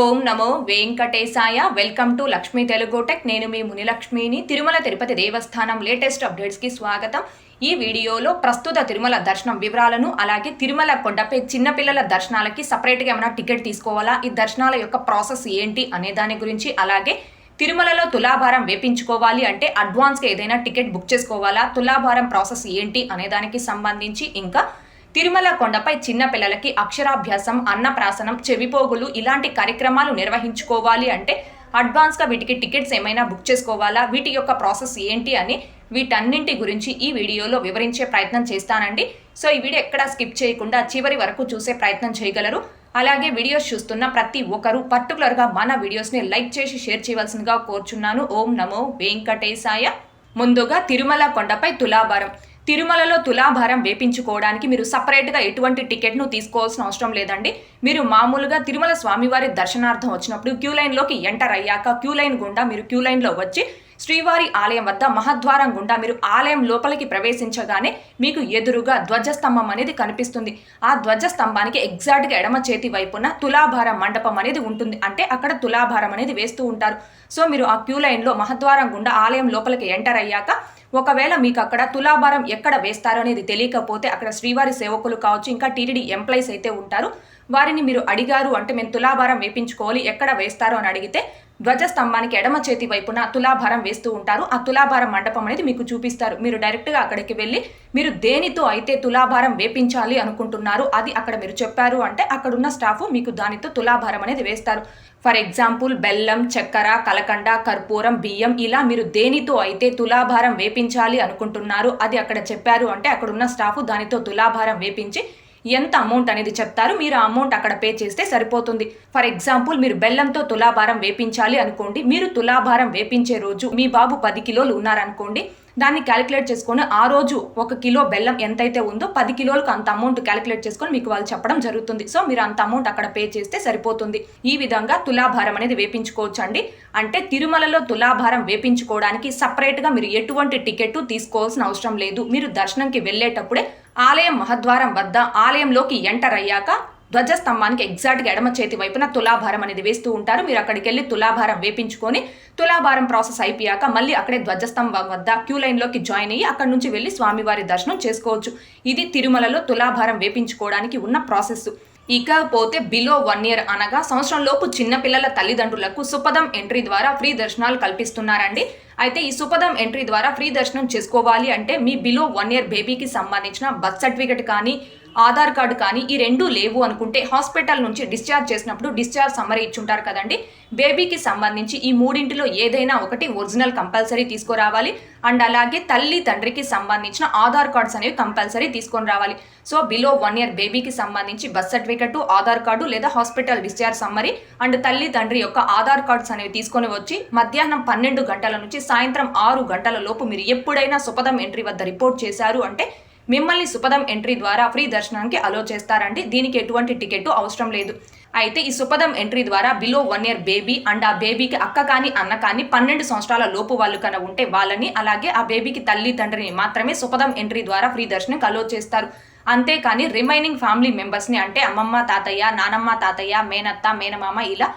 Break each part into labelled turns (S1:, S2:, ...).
S1: ఓం నమో వెంకటేశాయ. Welcome to Lakshmi Telugu tech. నేను మీ మునిలక్ష్మిని. తిరుమల తిరుపతి దేవస్థానం లేటెస్ట్ అప్డేట్స్కి స్వాగతం. ఈ వీడియోలో ప్రస్తుత తిరుమల దర్శనం వివరాలను అలాగే తిరుమల కొండపై చిన్నపిల్లల దర్శనాలకి సపరేట్గా ఏమైనా టికెట్ తీసుకోవాలా? ఈ దర్శనాల యొక్క ప్రాసెస్ ఏంటి అనే దాని గురించి అలాగే తిరుమలలో తులాభారం వేపించుకోవాలి అంటే అడ్వాన్స్గా ఏదైనా టికెట్ బుక్ చేసుకోవాలా? తులాభారం ప్రాసెస్ ఏంటి అనే దానికి సంబంధించి ఇంకా తిరుమల కొండపై చిన్న పిల్లలకి అక్షరాభ్యాసం అన్నప్రాసనం చెవిపోగులు ఇలాంటి కార్యక్రమాలు నిర్వహించుకోవాలి అంటే అడ్వాన్స్గా వీటికి టికెట్స్ ఏమైనా బుక్ చేసుకోవాలా? వీటి యొక్క ప్రాసెస్ ఏంటి అని వీటన్నింటి గురించి ఈ వీడియోలో వివరించే ప్రయత్నం చేస్తానండి. సో ఈ వీడియో ఎక్కడా స్కిప్ చేయకుండా చివరి వరకు చూసే ప్రయత్నం చేయగలరు. అలాగే వీడియోస్ చూస్తున్న ప్రతి ఒక్కరూ పర్టికులర్గా మన వీడియోస్ని లైక్ చేసి షేర్ చేయవలసిందిగా కోరుచున్నాను. ఓం నమో వెంకటేశాయ. ముందుగా తిరుమల కొండపై తులాభారం. తిరుమలలో తులాభారం వేపించుకోవడానికి మీరు సపరేట్గా ఎటువంటి టికెట్ను తీసుకోవాల్సిన అవసరం లేదండి. మీరు మామూలుగా తిరుమల స్వామివారి దర్శనార్థం వచ్చినప్పుడు క్యూ లైన్లోకి ఎంటర్ అయ్యాక క్యూ లైన్ గుండా మీరు క్యూ లైన్లో వచ్చి శ్రీవారి ఆలయం వద్ద మహద్వారం గుండా మీరు ఆలయం లోపలికి ప్రవేశించగానే మీకు ఎదురుగా ధ్వజస్తంభం అనేది కనిపిస్తుంది. ఆ ధ్వజస్తంభానికి ఎగ్జాక్ట్గా ఎడమ చేతి వైపున తులాభార మండపం అనేది ఉంటుంది. అంటే అక్కడ తులాభారం అనేది వేస్తూ ఉంటారు. సో మీరు ఆ క్యూ లైన్లో మహద్వారం గుండా ఆలయం లోపలికి ఎంటర్ అయ్యాక ఒకవేళ మీకు అక్కడ తులాభారం ఎక్కడ వేస్తారు అనేది తెలియకపోతే అక్కడ శ్రీవారి సేవకులు కావచ్చు ఇంకా టీటీడీ ఎంప్లాయీస్ అయితే ఉంటారు. వారిని మీరు అడిగారు అంటే మేము తులాభారం వేపించుకోవాలి ఎక్కడ వేస్తారు అని అడిగితే ధ్వజస్తంభానికి ఎడమ చేతి వైపున తులాభారం వేస్తూ ఉంటారు. ఆ తులాభారం మండపం అనేది మీకు చూపిస్తారు. మీరు డైరెక్ట్గా అక్కడికి వెళ్ళి మీరు దేనితో అయితే తులాభారం వేపించాలి అనుకుంటున్నారు అది అక్కడ మీరు చెప్పారు అంటే అక్కడున్న స్టాఫ్ మీకు దానితో తులాభారం అనేది వేస్తారు. ఫర్ ఎగ్జాంపుల్ బెల్లం చక్కెర కలకండ కర్పూరం బియ్యం ఇలా మీరు దేనితో అయితే తులాభారం వేపించాలి అనుకుంటున్నారు అది అక్కడ చెప్పారు అంటే అక్కడున్న స్టాఫ్ దానితో తులాభారం వేపించి ఎంత అమౌంట్ అనేది చెప్తారు మీరు ఆ అమౌంట్ అక్కడ పే చేస్తే సరిపోతుంది. ఫర్ ఎగ్జాంపుల్ మీరు బెల్లంతో తులాభారం వేపించాలి అనుకోండి మీరు తులాభారం వేపించే రోజు మీ బాబు పది కిలోలు ఉన్నారనుకోండి దాన్ని క్యాలిక్యులేట్ చేసుకొని ఆ రోజు ఒక కిలో బెల్లం ఎంతైతే ఉందో పది కిలోలకు అంత అమౌంట్ క్యాలిక్యులేట్ చేసుకొని మీకు వాళ్ళు చెప్పడం జరుగుతుంది. సో మీరు అంత అమౌంట్ అక్కడ పే చేస్తే సరిపోతుంది. ఈ విధంగా తులాభారం అనేది వేపించుకోవచ్చు అండి అంటే తిరుమలలో తులాభారం వేపించుకోవడానికి సపరేట్గా మీరు ఎటువంటి టికెట్ తీసుకోవాల్సిన అవసరం లేదు. మీరు దర్శనంకి వెళ్ళేటప్పుడే ఆలయం మహద్వారం వద్ద ఆలయంలోకి ఎంటర్ అయ్యాక ధ్వజస్తంభానికి ఎగ్జాక్ట్గా ఎడమ చేతి వైపున తులాభారం అనేది వేస్తూ ఉంటారు. మీరు అక్కడికి వెళ్ళి తులాభారం వేపించుకొని తులాభారం ప్రాసెస్ అయిపోయాక మళ్ళీ అక్కడే ధ్వజస్తంభం వద్ద క్యూ లైన్లోకి జాయిన్ అయ్యి అక్కడ నుంచి వెళ్ళి స్వామివారి దర్శనం చేసుకోవచ్చు. ఇది తిరుమలలో తులాభారం వేపించుకోవడానికి ఉన్న ప్రాసెస్. ఇకపోతే బిలో వన్ ఇయర్ అనగా సంవత్సరంలోపు చిన్నపిల్లల తల్లిదండ్రులకు సుపదం ఎంట్రీ ద్వారా ఫ్రీ దర్శనాలు కల్పిస్తున్నారండి. అయితే ఈ సుపదం ఎంట్రీ ద్వారా ఫ్రీ దర్శనం చేసుకోవాలి అంటే మీ బిలో వన్ ఇయర్ బేబీకి సంబంధించిన బర్త్ సర్టిఫికెట్ కానీ ఆధార్ కార్డు కానీ ఈ రెండు లేవు అనుకుంటే హాస్పిటల్ నుంచి డిశ్చార్జ్ చేసినప్పుడు డిశ్చార్జ్ సమ్మరీ ఇచ్చుంటారు కదండి. బేబీకి సంబంధించి ఈ మూడింటిలో ఏదైనా ఒకటి ఒరిజినల్ కంపల్సరీ తీసుకురావాలి. అండ్ అలాగే తల్లి తండ్రికి సంబంధించిన ఆధార్ కార్డ్స్ అనేవి కంపల్సరీ తీసుకొని రావాలి. సో బిలో వన్ ఇయర్ బేబీకి సంబంధించి బర్త్ సర్టిఫికెట్ ఆధార్ కార్డు లేదా హాస్పిటల్ డిశ్చార్జ్ సమ్మరీ అండ్ తల్లి తండ్రి యొక్క ఆధార్ కార్డ్స్ అనేవి తీసుకొని వచ్చి మధ్యాహ్నం పన్నెండు గంటల నుంచి సాయంత్రం ఆరు గంటల లోపు మీరు ఎప్పుడైనా సుపదం ఎంట్రీ వద్ద రిపోర్ట్ చేశారు అంటే మిమ్మల్ని సుపదం ఎంట్రీ ద్వారా ఫ్రీ దర్శనానికి అలో చేస్తారండి. దీనికి ఎటువంటి టికెట్ అవసరం లేదు. అయితే ఈ సుపదం ఎంట్రీ ద్వారా below one year baby and ఆ బేబీకి అక్క కానీ అన్న కానీ పన్నెండు సంవత్సరాల లోపు వాళ్ళు కన ఉంటే వాళ్ళని అలాగే ఆ బేబీకి తల్లి తండ్రిని మాత్రమే సుపదం ఎంట్రీ ద్వారా ఫ్రీ దర్శనం అలో చేస్తారు. అంతేకాని రిమైనింగ్ ఫ్యామిలీ మెంబర్స్ని అంటే అమ్మమ్మ తాతయ్య నానమ్మ తాతయ్య మేనత్త మేనమామ ఇలా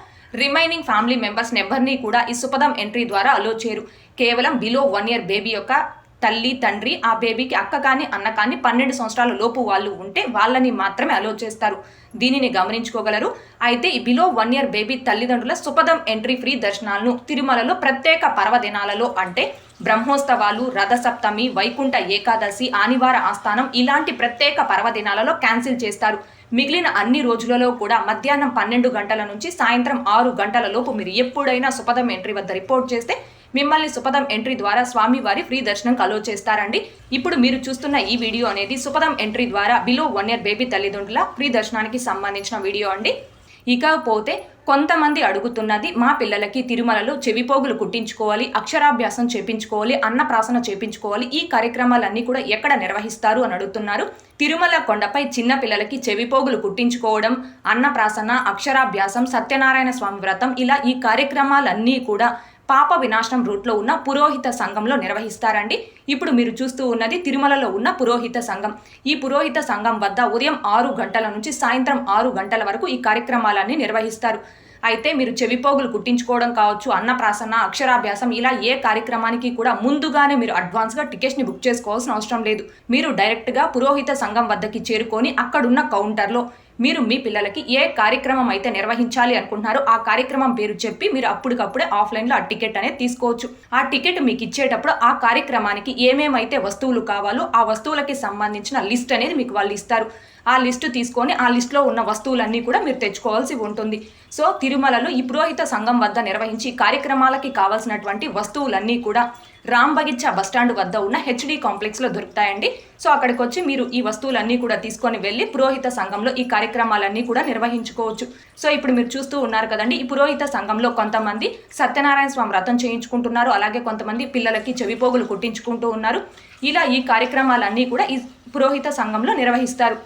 S1: రిమైనింగ్ ఫ్యామిలీ మెంబర్స్ ఎవరిని కూడా ఈ సుపదం ఎంట్రీ ద్వారా అలో చేయరు. కేవలం బిలో వన్ ఇయర్ బేబీ యొక్క తల్లి తండ్రి ఆ బేబీకి అక్క కానీ అన్న కానీ పన్నెండు సంవత్సరాల లోపు వాళ్ళు ఉంటే వాళ్ళని మాత్రమే అలో చేస్తారు. దీనిని గమనించుకోగలరు. అయితే ఈ బిలో వన్ ఇయర్ బేబీ తల్లిదండ్రుల సుపదం ఎంట్రీ ఫ్రీ దర్శనాలను తిరుమలలో ప్రత్యేక పర్వదినాలలో అంటే బ్రహ్మోత్సవాలు రథసప్తమి వైకుంఠ ఏకాదశి ఆనివార ఆస్థానం ఇలాంటి ప్రత్యేక పర్వదినాలలో క్యాన్సిల్ చేస్తారు. మిగిలిన అన్ని రోజులలో కూడా మధ్యాహ్నం పన్నెండు గంటల నుంచి సాయంత్రం ఆరు గంటల లోపు మీరు ఎప్పుడైనా సుపదం ఎంట్రీ వద్ద రిపోర్ట్ చేస్తే మిమ్మల్ని సుపదం ఎంట్రీ ద్వారా స్వామివారి ఫ్రీ దర్శనం కలో చేస్తారండి. ఇప్పుడు మీరు చూస్తున్న ఈ వీడియో అనేది సుపదం ఎంట్రీ ద్వారా బిలో వన్ ఇయర్ బేబీ తల్లిదండ్రుల ఫ్రీ దర్శనానికి సంబంధించిన వీడియో అండి. ఇకపోతే కొంతమంది అడుగుతున్నది మా పిల్లలకి తిరుమలలో చెవిపోగులు కుట్టించుకోవాలి అక్షరాభ్యాసం చేపించుకోవాలి అన్నప్రాసన చేపించుకోవాలి ఈ కార్యక్రమాలన్నీ కూడా ఎక్కడ నిర్వహిస్తారు అని అడుగుతున్నారు. తిరుమల కొండపై చిన్న పిల్లలకి చెవిపోగులు కుట్టించుకోవడం అన్నప్రాసన అక్షరాభ్యాసం సత్యనారాయణ స్వామి వ్రతం ఇలా ఈ కార్యక్రమాలన్నీ కూడా పాప వినాశనం రూట్లో ఉన్న పురోహిత సంఘంలో నిర్వహిస్తారండి. ఇప్పుడు మీరు చూస్తూ ఉన్నది తిరుమలలో ఉన్న పురోహిత సంఘం. ఈ పురోహిత సంఘం వద్ద ఉదయం ఆరు గంటల నుంచి సాయంత్రం ఆరు గంటల వరకు ఈ కార్యక్రమాలన్నీ నిర్వహిస్తారు. అయితే మీరు చెవిపోగులు కుట్టించుకోవడం కావచ్చు అన్నప్రాసన అక్షరాభ్యాసం ఇలా ఏ కార్యక్రమానికి కూడా ముందుగానే మీరు అడ్వాన్స్గా టికెట్స్ని బుక్ చేసుకోవాల్సిన అవసరం లేదు. మీరు డైరెక్ట్గా పురోహిత సంఘం వద్దకి చేరుకొని అక్కడున్న కౌంటర్లో మీరు మీ పిల్లలకి ఏ కార్యక్రమం అయితే నిర్వహించాలి అనుకుంటున్నారో ఆ కార్యక్రమం పేరు చెప్పి మీరు అప్పటికప్పుడే ఆఫ్లైన్లో ఆ టికెట్ అనేది తీసుకోవచ్చు. ఆ టికెట్ మీకు ఇచ్చేటప్పుడు ఆ కార్యక్రమానికి ఏమేమైతే వస్తువులు కావాలో ఆ వస్తువులకి సంబంధించిన లిస్ట్ అనేది మీకు వాళ్ళు ఇస్తారు. ఆ లిస్టు తీసుకొని ఆ లిస్టులో ఉన్న వస్తువులన్నీ కూడా మీరు తెచ్చుకోవాల్సి ఉంటుంది. సో తిరుమలలో ఈ పురోహిత సంఘం వద్ద నిర్వహించి కార్యక్రమాలకి కావాల్సినటువంటి వస్తువులన్నీ కూడా రాంబగిచ్చా బస్టాండ్ వద్ద ఉన్న హెచ్డి కాంప్లెక్స్లో దొరుకుతాయండి. సో అక్కడికి వచ్చి మీరు ఈ వస్తువులన్నీ కూడా తీసుకొని వెళ్ళి పురోహిత సంఘంలో ఈ కార్యక్రమాలన్నీ కూడా నిర్వహించుకోవచ్చు. సో ఇప్పుడు మీరు చూస్తూ ఉన్నారు కదండి ఈ పురోహిత సంఘంలో కొంతమంది సత్యనారాయణ స్వామి వ్రతం చేయించుకుంటున్నారు. అలాగే కొంతమంది పిల్లలకి చెవిపోగులు కుట్టించుకుంటూ ఉన్నారు. ఇలా ఈ కార్యక్రమాలన్నీ కూడా ఈ పురోహిత సంఘంలో నిర్వహిస్తారు.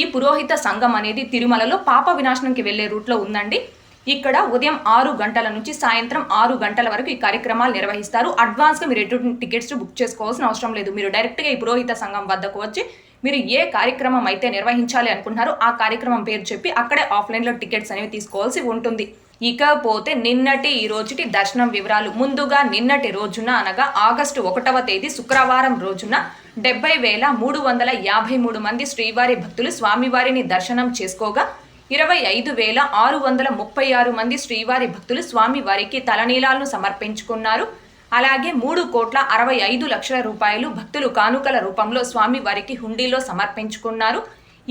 S1: ఈ పురోహిత సంఘం అనేది తిరుమలలో పాప వినాశనంకి వెళ్ళే రూట్లో ఉందండి. ఇక్కడ ఉదయం ఆరు గంటల నుంచి సాయంత్రం ఆరు గంటల వరకు ఈ కార్యక్రమాలు నిర్వహిస్తారు. అడ్వాన్స్గా మీరు ఎటువంటి టికెట్స్ బుక్ చేసుకోవాల్సిన అవసరం లేదు. మీరు డైరెక్ట్గా ఈ పురోహిత సంఘం వద్దకు వచ్చి మీరు ఏ కార్యక్రమం అయితే నిర్వహించాలి అనుకుంటున్నారో ఆ కార్యక్రమం పేరు చెప్పి అక్కడే ఆఫ్లైన్లో టికెట్స్ అనేవి తీసుకోవాల్సి ఉంటుంది. ఇకపోతే నిన్నటి ఈ రోజుటి దర్శనం వివరాలు ముందుగా నిన్నటి రోజున అనగా ఆగస్టు ఒకటవ తేదీ శుక్రవారం రోజున డెబ్బై వేల మూడు వందల యాభై మూడు మంది శ్రీవారి భక్తులు స్వామివారిని దర్శనం చేసుకోగా ఇరవై ఐదు వేల ఆరు వందల ముప్పై ఆరు మంది శ్రీవారి భక్తులు స్వామివారికి తలనీలాలను సమర్పించుకున్నారు. అలాగే మూడు కోట్ల అరవై ఐదు లక్షల రూపాయలు భక్తులు కానుకల రూపంలో స్వామివారికి హుండీలో సమర్పించుకున్నారు.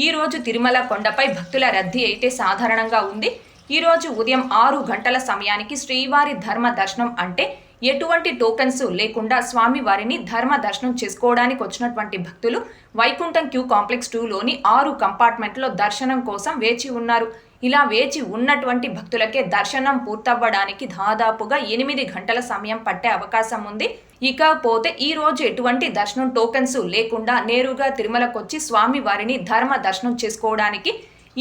S1: ఈ రోజు తిరుమల కొండపై భక్తుల రద్దీ అయితే సాధారణంగా ఉంది. ఈ రోజు ఉదయం ఆరు గంటల సమయానికి శ్రీవారి ధర్మ దర్శనం అంటే ఎటువంటి టోకెన్స్ లేకుండా స్వామి వారిని ధర్మ దర్శనం చేసుకోవడానికి వచ్చినటువంటి భక్తులు వైకుంఠం క్యూ కాంప్లెక్స్ టూలోని ఆరు కంపార్ట్మెంట్లో దర్శనం కోసం వేచి ఉన్నారు. ఇలా వేచి ఉన్నటువంటి భక్తులకే దర్శనం పూర్తవ్వడానికి దాదాపుగా ఎనిమిది గంటల సమయం పట్టే అవకాశం ఉంది. ఇకపోతే ఈ రోజు ఎటువంటి దర్శనం టోకెన్స్ లేకుండా నేరుగా తిరుమలకొచ్చి స్వామి వారిని ధర్మ దర్శనం చేసుకోవడానికి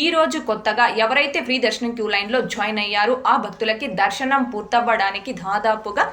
S1: ఈ రోజు కొత్తగా ఎవరైతే ఫ్రీ దర్శనం క్యూ లైన్లో జాయిన్ అయ్యారో ఆ భక్తులకి దర్శనం పూర్తవ్వడానికి దాదాపుగా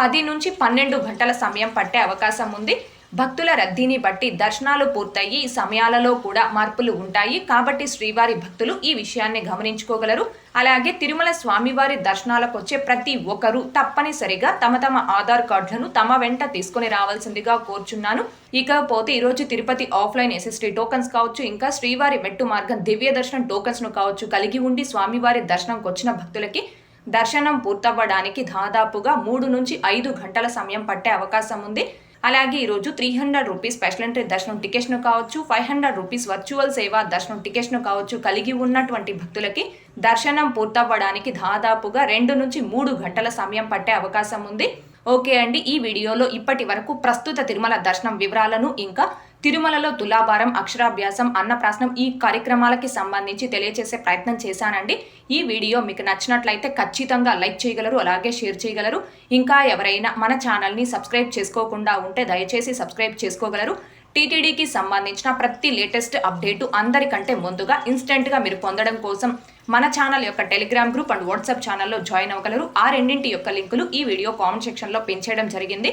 S1: పది నుంచి పన్నెండు గంటల సమయం పట్టే అవకాశం ఉంది. భక్తుల రద్దీని బట్టి దర్శనాలు పూర్తయి సమయాలలో కూడా మార్పులు ఉంటాయి. కాబట్టి శ్రీవారి భక్తులు ఈ విషయాన్ని గమనించుకోగలరు. అలాగే తిరుమల స్వామివారి దర్శనాలకు వచ్చే ప్రతి ఒక్కరూ తప్పనిసరిగా తమ తమ ఆధార్ కార్డులను తమ వెంట తీసుకుని రావాల్సిందిగా కోరుచున్నాను. ఇకపోతే ఈరోజు తిరుపతి ఆఫ్లైన్ ఎస్ఎస్టీ టోకన్స్ కావచ్చు ఇంకా శ్రీవారి మెట్టు మార్గం దివ్య దర్శనం టోకన్స్ను కావచ్చు కలిగి ఉండి స్వామివారి దర్శనంకి వచ్చిన భక్తులకి దర్శనం పూర్తవ్వడానికి దాదాపుగా మూడు నుంచి ఐదు గంటల సమయం పట్టే అవకాశం ఉంది. అలాగే ఈరోజు three hundred rupees special entry దర్శనం టికెట్స్ను కావచ్చు ఫైవ్ హండ్రెడ్ రూపీస్ వర్చువల్ సేవ దర్శనం టికెట్ను కావచ్చు కలిగి ఉన్నటువంటి భక్తులకి దర్శనం పూర్తవ్వడానికి దాదాపుగా రెండు నుంచి మూడు గంటల సమయం పట్టే అవకాశం ఉంది. ఓకే అండి ఈ వీడియోలో ఇప్పటి వరకు ప్రస్తుత తిరుమల దర్శనం వివరాలను ఇంకా తిరుమలలో తులాభారం అక్షరాభ్యాసం అన్నప్రాసనం ఈ కార్యక్రమాలకి సంబంధించి తెలియజేసే ప్రయత్నం చేశానండి. ఈ వీడియో మీకు నచ్చినట్లయితే ఖచ్చితంగా లైక్ చేయగలరు అలాగే షేర్ చేయగలరు. ఇంకా ఎవరైనా మన ఛానల్ని సబ్స్క్రైబ్ చేసుకోకుండా ఉంటే దయచేసి సబ్స్క్రైబ్ చేసుకోగలరు. టీటీడీకి సంబంధించిన ప్రతి లేటెస్ట్ అప్డేటు అందరికంటే ముందుగా ఇన్స్టెంట్గా మీరు పొందడం కోసం మన ఛానల్ యొక్క టెలిగ్రామ్ గ్రూప్ అండ్ వాట్సాప్ ఛానల్లో జాయిన్ అవ్వగలరు. ఆ రెండింటి యొక్క లింకులు ఈ వీడియో కామెంట్ సెక్షన్లో పెంచేయడం జరిగింది.